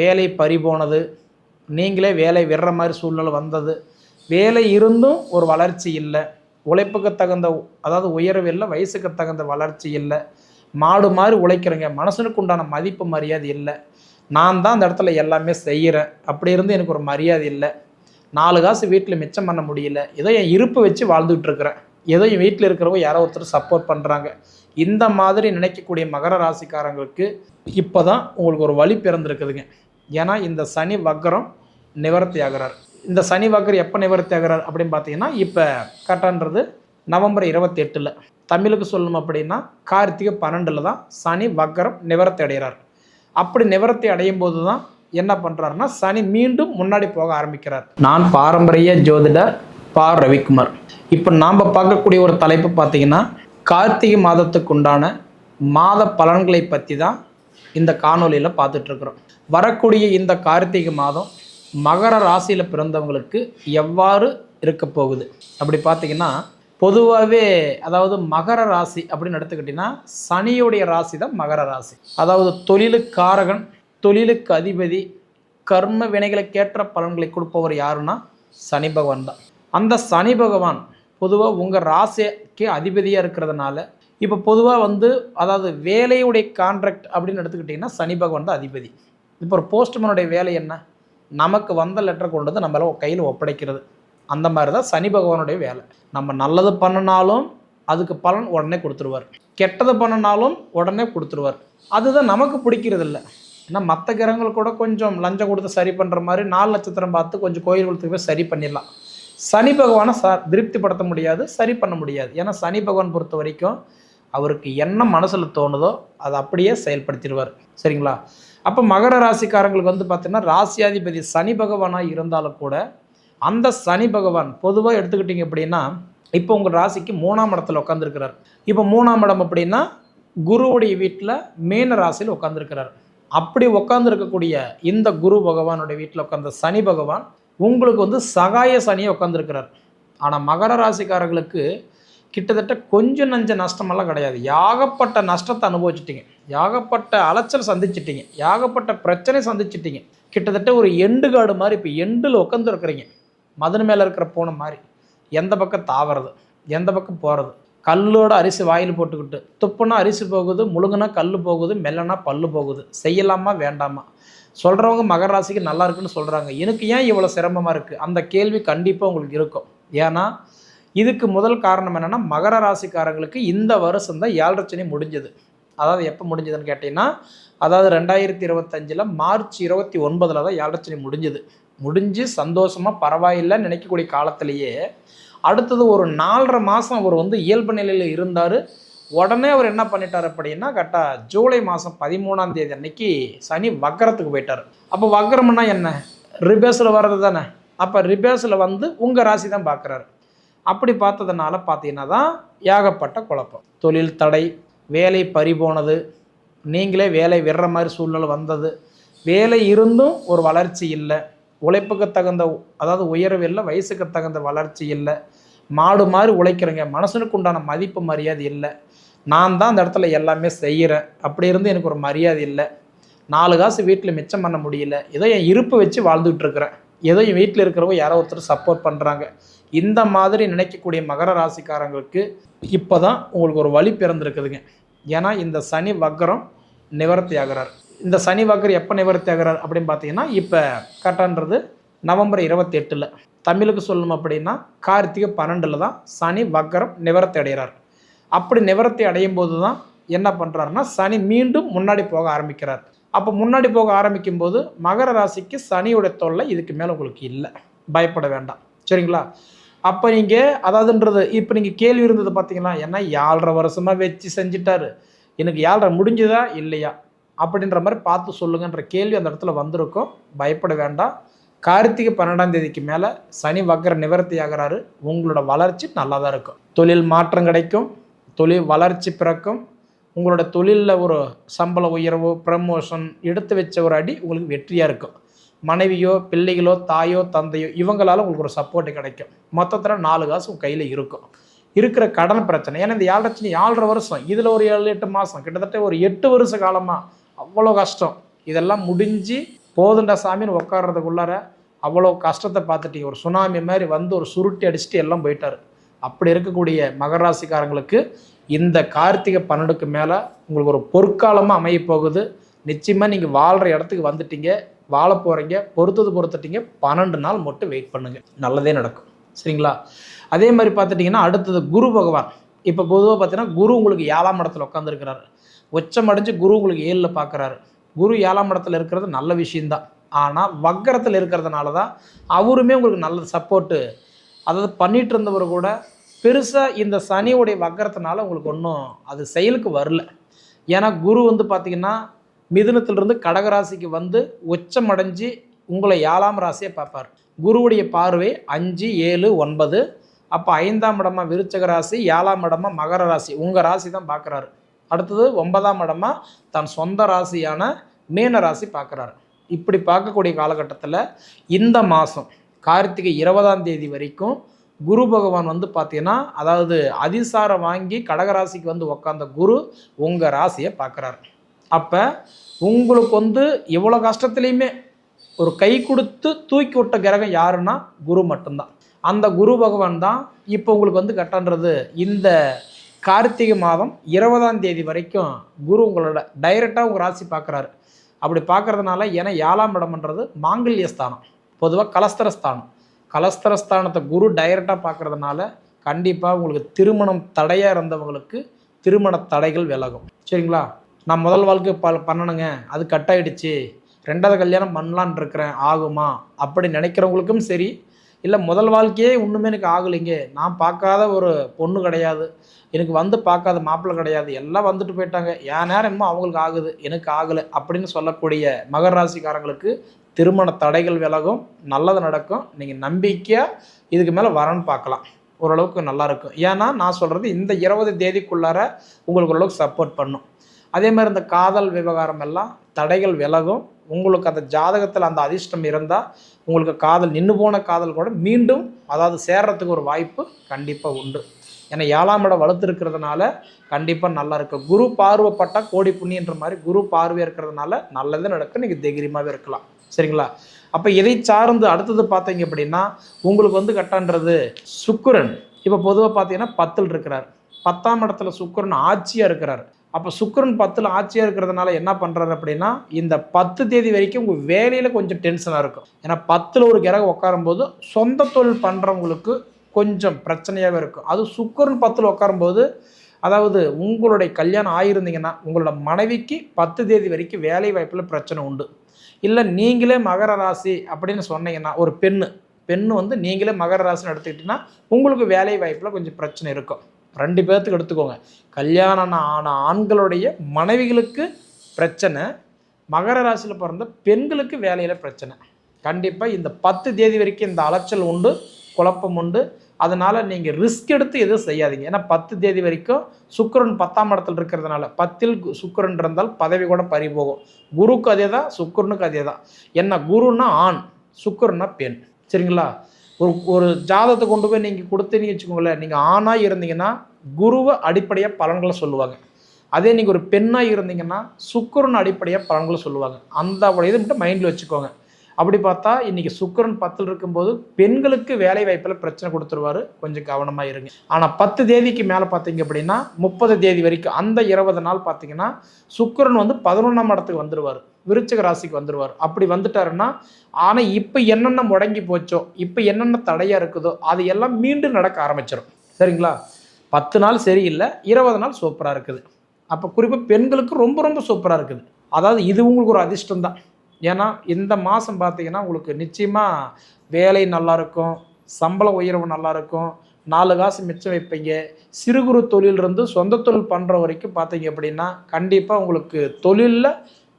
வேலை பறிபோனது நீங்களே வேலை விடுற மாதிரி சூழ்நிலை வந்தது. வேலை இருந்தும் ஒரு வளர்ச்சி இல்லை. உழைப்புக்கு தகுந்த அதாவது உயர்வு இல்லை வயசுக்கு தகுந்த வளர்ச்சி இல்லை. மாடு மாதிரி உழைக்கிறேங்க. மனசனுக்கு உண்டான மதிப்பு மரியாதை இல்லை. நான் தான் அந்த இடத்துல எல்லாமே செய்கிறேன் அப்படி இருந்து எனக்கு ஒரு மரியாதை இல்லை. நாலு காசு வீட்டில் மிச்சம் பண்ண முடியல. ஏதோ என் இருப்பு வச்சு வாழ்ந்துட்டு இருக்கிறேன். ஏதோ என் வீட்டில் இருக்கிறவங்க யாரோ ஒருத்தர் சப்போர்ட் பண்ணுறாங்க இந்த மாதிரி நினைக்கக்கூடிய மகர ராசிக்காரங்களுக்கு இப்போ தான் உங்களுக்கு ஒரு வழி பிறந்திருக்குதுங்க. ஏன்னா இந்த சனி வக்கரம் நிவர்த்தி ஆகிறார் இந்த சனி வக்கரம் எப்போ நிவர்த்தி ஆகிறார் அப்படின்னு பார்த்தீங்கன்னா இப்போ கரெக்டான்றது நவம்பர் இருபத்தி எட்டில் தமிழுக்கு சொல்லணும் அப்படின்னா கார்த்திகை பன்னெண்டில் தான் சனி வக்கரம் நிவர்த்தி அடைகிறார். அப்படி நிவர்த்தி அடையும் போது தான் என்ன பண்ணுறாருன்னா சனி மீண்டும் முன்னாடி போக ஆரம்பிக்கிறார். நான் பாரம்பரிய ஜோதிடர் பா. ரவிக்குமார். இப்போ நாம் பார்க்கக்கூடிய ஒரு தலைப்பு பார்த்தீங்கன்னா கார்த்திகை மாதத்துக்கு உண்டான மாத பலன்களை பற்றி தான் இந்த காணொலியில் பார்த்துட்ருக்குறோம் வரக்கூடிய இந்த கார்த்திகை மாதம் மகர ராசியில் பிறந்தவங்களுக்கு எவ்வாறு இருக்க போகுது? அப்படி பார்த்தீங்கன்னா பொதுவாகவே அதாவது மகர ராசி அப்படின்னு எடுத்துக்கிட்டிங்கன்னா சனியுடைய ராசி தான் மகர ராசி. அதாவது தொழிலுக்காரகன் தொழிலுக்கு அதிபதி கர்ம வினைகளுக்கேற்ற பலன்களை கொடுப்பவர் யாருன்னா சனி பகவான் தான். அந்த சனி பகவான் பொதுவாக உங்கள் ராசிக்கு அதிபதியாக இருக்கிறதுனால இப்போ பொதுவாக வந்து அதாவது வேலையுடைய கான்ட்ராக்ட் அப்படின்னு எடுத்துக்கிட்டிங்கன்னா சனி பகவான் தான் அதிபதி. இப்போ ஒரு போஸ்ட்மேனுடைய வேலை என்ன? நமக்கு வந்த லெட்டர் கொண்டு வந்து நம்மள கையில் ஒப்படைக்கிறது. அந்த மாதிரி தான் சனி பகவானுடைய வேலை. நம்ம நல்லது பண்ணினாலும் அதுக்கு பலன் உடனே கொடுத்துருவார். கெட்டது பண்ணினாலும் உடனே கொடுத்துருவார். அதுதான் நமக்கு பிடிக்கிறது இல்லை. ஏன்னா மற்ற கிரகங்கள் கூட கொஞ்சம் லஞ்சம் கொடுத்து சரி பண்ணுற மாதிரி நாலு நட்சத்திரம் பார்த்து கொஞ்சம் கோயில் குளத்துக்கு போய் சரி பண்ணிடலாம். சனி பகவானை ச திருப்திப்படுத்த முடியாது சரி பண்ண முடியாது. ஏன்னா சனி பகவான் பொறுத்த வரைக்கும் அவருக்கு என்ன மனசில் தோணுதோ அதை அப்படியே செயல்படுத்திடுவார். சரிங்களா? அப்போ மகர ராசிக்காரங்களுக்கு வந்து பார்த்தீங்கன்னா ராசியாதிபதி சனி பகவானாக இருந்தாலும் கூட அந்த சனி பகவான் பொதுவாக எடுத்துக்கிட்டிங்க அப்படின்னா இப்போ உங்கள் ராசிக்கு மூணாம் இடத்துல உட்காந்துருக்கிறார் இப்போ மூணாம் இடம் அப்படின்னா குருவுடைய வீட்டில் மீன ராசியில் உட்காந்துருக்கிறார் அப்படி உட்காந்துருக்கக்கூடிய இந்த குரு பகவானுடைய வீட்டில் உட்காந்த சனி பகவான் உங்களுக்கு வந்து சகாய சனியை உட்காந்துருக்கிறார் ஆனால் மகர ராசிக்காரர்களுக்கு கிட்டத்தட்ட கொஞ்சம் நஞ்ச நஷ்டமெல்லாம் கிடையாது. யாகப்பட்ட நஷ்டத்தை அனுபவிச்சிட்டிங்க. யாகப்பட்ட அலைச்சல் சந்திச்சிட்டிங்க. யாகப்பட்ட பிரச்சனை சந்திச்சிட்டிங்க. கிட்டத்தட்ட ஒரு எண்டு காடு மாதிரி இப்போ எண்டில் உட்காந்துருக்குறீங்க மதன் மேலே இருக்கிற பூனை மாதிரி. எந்த பக்கம் தாவறது? எந்த பக்கம் போகிறது கல்லோட அரிசி வாயில் போட்டுக்கிட்டு துப்புனா அரிசி போகுது முழுங்குனா கல் போகுது மெல்லனா பல்லு போகுது. செய்யலாமா வேண்டாமா? சொல்கிறவங்க மகர ராசிக்கு நல்லா இருக்குன்னு சொல்கிறாங்க எனக்கு ஏன் இவ்வளோ சிரமமாக இருக்குது அந்த கேள்வி கண்டிப்பாக உங்களுக்கு இருக்கும். ஏன்னா இதுக்கு முதல் காரணம் என்னென்னா மகர ராசிக்காரங்களுக்கு இந்த வருஷம் தான் ஏழரை சனி முடிஞ்சது. அதாவது எப்போ முடிஞ்சதுன்னு கேட்டிங்கன்னா அதாவது ரெண்டாயிரத்தி இருபத்தஞ்சில் மார்ச் இருபத்தி ஒன்பதில் தான் ஏழரை சனி முடிஞ்சது. முடிஞ்சு சந்தோஷமாக பரவாயில்லைன்னு நினைக்கக்கூடிய காலத்திலேயே அடுத்தது ஒரு நாலரை மாதம் அவர் வந்து இயல்பு நிலையில் இருந்தார். உடனே அவர் என்ன பண்ணிட்டார் அப்படின்னா கரெக்டாக ஜூலை மாதம் பதிமூணாம் தேதி அன்னைக்கு சனி வக்கரத்துக்கு போயிட்டார். அப்போ வக்கரம்னா என்ன? ரிபேஸில் வர்றது தானே. அப்போ ரிபேஸில் வந்து உங்கள் ராசி தான் பார்க்குறாரு அப்படி பார்த்ததுனால பார்த்தீங்கன்னா தான் ஏகப்பட்ட குழப்பம். தொழில் தடை வேலை பறி போனது நீங்களே வேலை விடுற மாதிரி சூழ்நிலை வந்தது. வேலை இருந்தும் ஒரு வளர்ச்சி இல்லை. உழைப்புக்கு தகுந்த அதாவது உயர்வு இல்லை வயசுக்கு தகுந்த வளர்ச்சி இல்லை. மாடு மாதிரி உழைக்கிறேங்க மனசனுக்கு உண்டான மதிப்பு மரியாதை இல்லை. நான் தான் அந்த இடத்துல எல்லாமே செய்கிறேன். அப்படி இருந்து எனக்கு ஒரு மரியாதை இல்லை. நாலு காசு வீட்டில் மிச்சம் பண்ண முடியல. ஏதோ என் இருப்பு வச்சு வாழ்ந்துட்டு இருக்கிறேன். ஏதோ என் வீட்டில் இருக்கிறவங்க யாரோ ஒருத்தர் சப்போர்ட் பண்ணுறாங்க இந்த மாதிரி நினைக்கக்கூடிய மகர ராசிக்காரங்களுக்கு இப்போ தான் உங்களுக்கு ஒரு வழி பிறந்திருக்குதுங்க. ஏன்னா இந்த சனி வக்கரம் நிவர்த்தி ஆகிறார். இந்த சனி வக்கரம் எப்போ நிவர்த்தி ஆகிறார் அப்படின்னு பார்த்தீங்கன்னா இப்போ கரெக்டான்றது நவம்பர் இருபத்தி எட்டில் தமிழுக்கு சொல்லணும் அப்படின்னா கார்த்திகை பன்னெண்டில் தான் சனி வக்கரம் நிவர்த்தி அடைகிறார். அப்படி நிவர்த்தி அடையும் போது தான் என்ன பண்ணுறாருன்னா சனி மீண்டும் முன்னாடி போக ஆரம்பிக்கிறார். அப்போ முன்னாடி போக ஆரம்பிக்கும் போது மகர ராசிக்கு சனியோட தொல்லை இதுக்கு மேலே உங்களுக்கு இல்லை. பயப்பட வேண்டாம். சரிங்களா? அப்போ நீங்கள் அதாவதுன்றது இப்போ நீங்கள் கேள்வி இருந்தது பார்த்தீங்களா ஏன்னா ஏழரை வருஷமாக வச்சு செஞ்சிட்டாரு. எனக்கு ஏழரை முடிஞ்சுதா? இல்லையா? அப்படின்ற மாதிரி பார்த்து சொல்லுங்கன்ற கேள்வி அந்த இடத்துல வந்திருக்கும். பயப்பட வேண்டாம். கார்த்திகை பன்னெண்டாம் தேதிக்கு மேலே சனி வக்கர நிவர்த்தி ஆகிறாரு. உங்களோட வளர்ச்சி நல்லா தான் இருக்கும். தொழில் மாற்றம் கிடைக்கும். தொழில் வளர்ச்சி பிறக்கும். உங்களோட தொழிலில் ஒரு சம்பள உயர்வு ப்ரமோஷன் எடுத்து வச்ச ஒரு அடி உங்களுக்கு வெற்றியாக இருக்கும். மனைவியோ பிள்ளைகளோ தாயோ தந்தையோ இவங்களால உங்களுக்கு ஒரு சப்போர்ட்டு கிடைக்கும். மொத்தத்தில் நாலு காசு உங்கள் கையில் இருக்கும். இருக்கிற கடன் பிரச்சனை ஏன்னா இந்த ஏழரை லட்சம் ஏழரை வருஷம் இதில் ஒரு ஏழு எட்டு மாதம் கிட்டத்தட்ட ஒரு எட்டு வருஷ காலமாக அவ்வளோ கஷ்டம். இதெல்லாம் முடிஞ்சு போதுண்டா சாமின்னு உட்கார்றதுக்குள்ளார அவ்வளோ கஷ்டத்தை பார்த்துட்டீங்க ஒரு சுனாமி மாதிரி வந்து ஒரு சுருட்டி அடிச்சுட்டு எல்லாம் போயிட்டார். அப்படி இருக்கக்கூடிய மகராசிக்காரங்களுக்கு இந்த கார்த்திகை பன்னெண்டுக்கு மேலே உங்களுக்கு ஒரு பொற்காலமாக அமைய போகுது. நிச்சயமாக நீங்கள் வாழ்கிற இடத்துக்கு வந்துட்டீங்க வாழ போகிறீங்க பொறுத்தது பொறுத்துட்டீங்க. பன்னெண்டு நாள் மட்டும் வெயிட் பண்ணுங்கள் நல்லதே நடக்கும். சரிங்களா? அதே மாதிரி பார்த்துட்டிங்கன்னா அடுத்தது குரு பகவான். இப்போ பொதுவாக பார்த்தீங்கன்னா குரு உங்களுக்கு ஏழாம் இடத்துல உட்காந்துருக்கிறாரு உச்சம் அடைஞ்சு குரு உங்களுக்கு ஏழில் பார்க்குறாரு. குரு ஏழாம் இடத்துல இருக்கிறது நல்ல விஷயந்தான் ஆனால் வக்கரத்தில் இருக்கிறதுனால தான் அவருமே உங்களுக்கு நல்ல சப்போர்ட்டு அதாவது பண்ணிகிட்டு இருந்தவர் கூட பெருசாக இந்த சனியுடைய வக்கரத்தினால உங்களுக்கு ஒன்றும் அது செயலுக்கு வரல. ஏன்னா குரு வந்து பார்த்திங்கன்னா மிதுனத்திலிருந்து கடகராசிக்கு வந்து உச்சமடைஞ்சு உங்களை ஏழாம் ராசியை பார்ப்பார். குருவுடைய பார்வை அஞ்சு ஏழு ஒன்பது. அப்போ ஐந்தாம் இடமா விருச்சக ராசி ஏழாம் இடமா மகர ராசி. உங்கள் ராசி தான் பார்க்குறாரு அடுத்தது ஒன்பதாம் இடமா தன் சொந்த ராசியான மீன ராசி பார்க்குறாரு இப்படி பார்க்கக்கூடிய காலகட்டத்தில் இந்த மாதம் கார்த்திகை இருபதாம் தேதி வரைக்கும் குரு பகவான் வந்து பார்த்தீங்கன்னா அதாவது அதிசாரம் வாங்கி கடகராசிக்கு வந்து உக்காந்த குரு உங்கள் ராசியை பார்க்குறாரு அப்போ உங்களுக்கு வந்து எவ்வளோ கஷ்டத்துலேயுமே ஒரு கை கொடுத்து தூக்கி விட்ட கிரகம் யாருன்னா குரு மட்டும்தான். அந்த குரு பகவான் தான் இப்போ உங்களுக்கு வந்து கட்டன்றது. இந்த கார்த்திகை மாதம் இருபதாம் தேதி வரைக்கும் குரு உங்களோட டைரெக்டாக உங்கள் ராசி பார்க்குறாரு அப்படி பார்க்கறதுனால ஏன்னா ஏழாம் இடம்ன்றது மாங்கல்ய ஸ்தானம் பொதுவாக கலஸ்தர ஸ்தானம் கலஸ்தரஸ்தானத்தை குரு டைரெக்டாக பார்க்கறதுனால கண்டிப்பாக உங்களுக்கு திருமணம் தடையாக இருந்தவங்களுக்கு திருமண தடைகள் விலகும். சரிங்களா? நான் முதல் வாழ்க்கை ப பண்ணணுங்க. அது கட் ஆகிடுச்சு ரெண்டாவது கல்யாணம் பண்ணலான் இருக்கிறேன். ஆகுமா? அப்படி நினைக்கிறவங்களுக்கும் சரி. இல்லை முதல் வாழ்க்கையே ஒன்றுமே எனக்கு ஆகலைங்க. நான் பார்க்காத ஒரு பொண்ணு கிடையாது. எனக்கு வந்து பார்க்காத மாப்பிள்ளை கிடையாது. எல்லாம் வந்துட்டு போயிட்டாங்க. என் நேரம் அவங்களுக்கு ஆகுது. எனக்கு ஆகலை அப்படின்னு சொல்லக்கூடிய மகர ராசிக்காரங்களுக்கு திருமண தடைகள் விலகும் நல்லது நடக்கும். நீங்கள் நம்பிக்கையாக இதுக்கு மேலே வரன்னு பார்க்கலாம். ஓரளவுக்கு நல்லாயிருக்கும் ஏன்னா நான் சொல்கிறது இந்த இருபது தேதிக்குள்ளார உங்களுக்கு ஓரளவுக்கு சப்போர்ட் பண்ணும். அதே மாதிரி இந்த காதல் விவகாரம் எல்லாம் தடைகள் விலகும். உங்களுக்கு அந்த ஜாதகத்தில் அந்த அதிர்ஷ்டம் இருந்தால் உங்களுக்கு காதல் நின்று போன காதல் கூட மீண்டும் அதாவது சேர்றதுக்கு ஒரு வாய்ப்பு கண்டிப்பாக உண்டு. ஏன்னா ஏழாம் இடம் வளர்த்துருக்கிறதுனால கண்டிப்பாக நல்லா இருக்கும். குரு பார்வைப்பட்டால் கோடி புண்ணியன்ற மாதிரி குரு பார்வை இருக்கிறதுனால நல்லது நடக்கும். நீங்கள் தைரியமாகவே இருக்கலாம். சரிங்களா? அப்போ இதை சார்ந்து அடுத்தது பார்த்தீங்க அப்படின்னா உங்களுக்கு வந்து கட்டான்றது சுக்கரன். இப்போ பொதுவாக பார்த்தீங்கன்னா பத்தில் இருக்கிறார். பத்தாம் இடத்துல சுக்கரன் ஆட்சியாக இருக்கிறார். அப்போ சுக்கரன் பத்தில் ஆட்சியாக இருக்கிறதுனால என்ன பண்ணுறாரு அப்படின்னா இந்த பத்து தேதி வரைக்கும் உங்கள் வேலையில் கொஞ்சம் டென்ஷனாக இருக்கும். ஏன்னா பத்தில் ஒரு கிரகம் உட்காரும்போது சொந்த தொழில் பண்ணுறவங்களுக்கு கொஞ்சம் பிரச்சனையாகவே இருக்கும். அது சுக்கரன் பத்தில் உட்காரும்போது அதாவது உங்களுடைய கல்யாணம் ஆகியிருந்தீங்கன்னா உங்களோட மனைவிக்கு பத்து தேதி வரைக்கும் வேலை வாய்ப்பில் பிரச்சனை உண்டு. இல்லை நீங்களே மகர ராசி அப்படின்னு சொன்னீங்கன்னா ஒரு பெண்ணு பெண்ணு வந்து நீங்களே மகர ராசின்னு எடுத்துக்கிட்டிங்கன்னா உங்களுக்கு வேலை வாய்ப்பில் கொஞ்சம் பிரச்சனை இருக்கும். ரெண்டு பேர்த்துக்கு எடுத்துக்கோங்க. கல்யாணம் ஆன ஆண்களுடைய மனைவிகளுக்கு பிரச்சனை மகர ராசியில் பிறந்த பெண்களுக்கு வேலையில் பிரச்சனை. கண்டிப்பாக இந்த பத்து தேதி வரைக்கும் இந்த அலைச்சல் உண்டு குழப்பம் உண்டு. அதனால் நீங்கள் ரிஸ்க் எடுத்து எதுவும் செய்யாதீங்க. ஏன்னா பத்து தேதி வரைக்கும் சுக்கரன் பத்தாம் இடத்துல இருக்கிறதுனால பத்தில் கு- இருந்தால் பதவி கூட பறி போகும் குருக்கு அதே தான் சுக்கரனுக்கு அதே தான் என்ன குருன்னா ஆண் சுக்கரன்னா பெண். சரிங்களா? ஒரு ஒரு ஜாதத்தை கொண்டு போய் நீங்கள் கொடுத்தீங்கன்னு வச்சுக்கோங்களேன் நீங்கள் ஆணாக இருந்தீங்கன்னா குருவை அடிப்படையாக பலன்களை சொல்லுவாங்க. அதே நீங்கள் ஒரு பெண்ணாக இருந்தீங்கன்னா சுக்கரன் அடிப்படையாக பலன்களை சொல்லுவாங்க. அந்த இதை மட்டும் மைண்டில் வச்சுக்கோங்க. அப்படி பார்த்தா இன்னைக்கு சுக்கரன் பத்தில் இருக்கும்போது பெண்களுக்கு வேலை வாய்ப்பில் பிரச்சனை கொடுத்துருவாரு. கொஞ்சம் கவனமாக இருங்க. ஆனால் பத்து தேதிக்கு மேலே பார்த்தீங்க அப்படின்னா முப்பது தேதி வரைக்கும் அந்த இருபது நாள் பார்த்தீங்கன்னா சுக்கரன் வந்து பதினொன்றாம் இடத்துக்கு வந்துடுவார் விருச்சக ராசிக்கு வந்துடுவார் அப்படி வந்துட்டாருன்னா ஆனால் இப்போ என்னென்ன முடங்கி போச்சோ இப்போ என்னென்ன தடையாக இருக்குதோ அது எல்லாம் மீண்டும் நடக்க ஆரம்பிச்சிடும் சரிங்களா? பத்து நாள் சரியில்லை இருபது நாள் சூப்பராக இருக்குது. அப்போ குறிப்பாக பெண்களுக்கு ரொம்ப ரொம்ப சூப்பராக இருக்குது. அதாவது இது உங்களுக்கு ஒரு அதிர்ஷ்டம் தான் ஏன்னா இந்த மாதம் பார்த்தீங்கன்னா உங்களுக்கு நிச்சயமாக வேலை நல்லாயிருக்கும் சம்பள உயர்வு நல்லாயிருக்கும் நாலு காசு மிச்சம் வைப்பீங்க. சிறு குறு தொழிலிருந்து சொந்த தொழில் பண்ணுற வரைக்கும் பார்த்தீங்க அப்படின்னா கண்டிப்பாக உங்களுக்கு தொழிலில்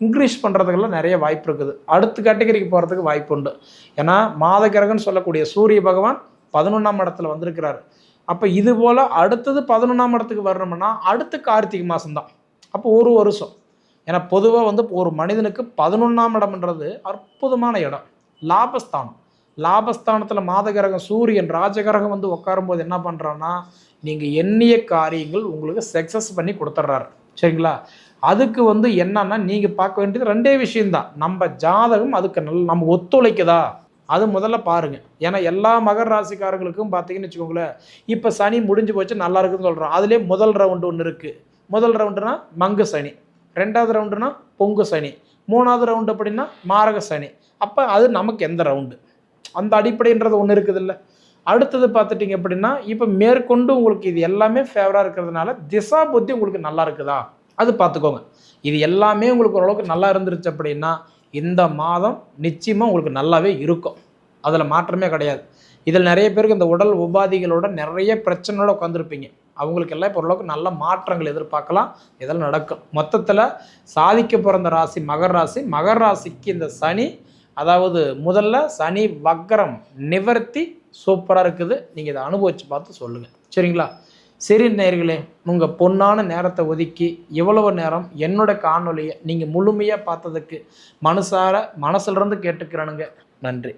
இன்க்ரீஸ் பண்ணுறதுக்கெல்லாம் நிறைய வாய்ப்பு இருக்குது. அடுத்த கேட்டகரிக்கு போகிறதுக்கு வாய்ப்பு உண்டு. ஏன்னா மாத கிரகம்னு சொல்லக்கூடிய சூரிய பகவான் பதினொன்றாம் இடத்துல வந்திருக்கிறார். அப்போ இது போல் அடுத்தது பதினொன்றாம் இடத்துக்கு வரணும்னா அடுத்த கார்த்திகை மாதம்தான் அப்போ ஒரு வருஷம். ஏன்னா பொதுவாக வந்து ஒரு மனிதனுக்கு பதினொன்றாம் இடம்ன்றது அற்புதமான இடம். லாபஸ்தானம். லாபஸ்தானத்தில் மாதகிரகம் சூரியன் ராஜகிரகம் வந்து உட்காரும்போது என்ன பண்ணுறான்னா நீங்கள் எண்ணிய காரியங்கள் உங்களுக்கு சக்ஸஸ் பண்ணி கொடுத்துட்றாரு சரிங்களா? அதுக்கு வந்து என்னன்னா நீங்கள் பார்க்க வேண்டியது ரெண்டே விஷயம்தான். நம்ம ஜாதகம் அதுக்கு நல்ல நம்ம ஒத்துழைக்குதா? அது முதல்ல பாருங்கள் ஏன்னா எல்லா மகர ராசிக்காரங்களுக்கும் பார்த்தீங்கன்னு வச்சுக்கோங்களேன் இப்போ சனி முடிஞ்சு போச்சு நல்லா இருக்குதுன்னு சொல்கிறோம் அதுலேயே முதல் ரவுண்டு ஒன்று இருக்குது முதல் ரவுண்டுனா மங்கு சனி. ரெண்டாவது ரவுண்டுனா பொங்கு சனி. மூணாவது ரவுண்டு அப்படின்னா மாரக சனி. அப்போ அது நமக்கு எந்த ரவுண்டு அந்த அடிப்படைன்றது ஒன்று இருக்குது இல்லை அடுத்தது பார்த்துட்டிங்க அப்படின்னா இப்போ மேற்கொண்டு உங்களுக்கு இது எல்லாமே ஃபேவராக இருக்கிறதுனால திசா புத்தி உங்களுக்கு நல்லா இருக்குதா? அது பார்த்துக்கோங்க. இது எல்லாமே உங்களுக்கு ஓரளவுக்கு நல்லா இருந்துருச்சு அப்படின்னா இந்த மாதம் நிச்சயமாக உங்களுக்கு நல்லாவே இருக்கும். அதில் மாற்றமே கிடையாது. இதில் நிறைய பேருக்கு இந்த உடல் உபாதிகளோட நிறைய பிரச்சனையோட உட்காந்துருப்பீங்க அவங்களுக்கெல்லாம் இப்போ ஓரளவுக்கு நல்ல மாற்றங்கள் எதிர்பார்க்கலாம். இதெல்லாம் நடக்கும். மொத்தத்தில் சாதிக்க பிறந்த ராசி மகர ராசி. மகர ராசிக்கு இந்த சனி அதாவது முதல்ல சனி வக்கரம் நிவர்த்தி சூப்பராக இருக்குது. நீங்கள் இதை அனுபவித்து பார்த்து சொல்லுங்கள் சரிங்களா? சரி நேர்களே உங்கள் பொன்னான நேரத்தை ஒதுக்கி இவ்வளவு நேரம் என்னோட காணொலியை நீங்கள் முழுமையாக பார்த்ததுக்கு மனசார மனசுலேருந்து கேட்டுக்கிறேனுங்க. நன்றி.